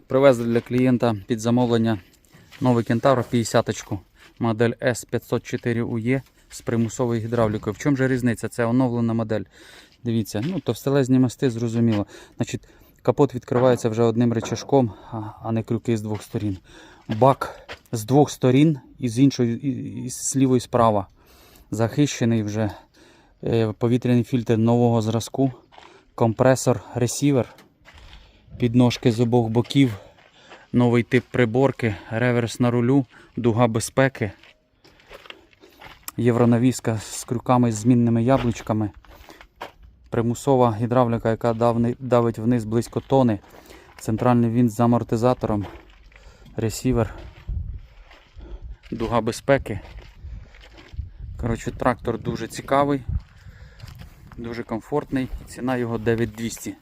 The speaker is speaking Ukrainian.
Так, привезли для клієнта під замовлення новий кентавр 50-ку, модель S504UE з примусовою гідравлікою. В чому же різниця? Це оновлена модель. Дивіться, ну товстелезні мости, зрозуміло. Значить, капот відкривається вже одним речашком, а- не крюки з двох сторін. Бак з двох сторін і з іншої, і- і з лівої справа. Захищений вже е, повітряний фільтр нового зразку, компресор, ресівер, підножки з обох боків, новий тип приборки, реверс на рулю, дуга безпеки, євронавіска з крюками з змінними яблучками, примусова гідравліка, яка давить вниз близько тони, центральний вінт з амортизатором, ресівер, дуга безпеки. Коротше, трактор дуже цікавий, дуже комфортний. Ціна його 9200.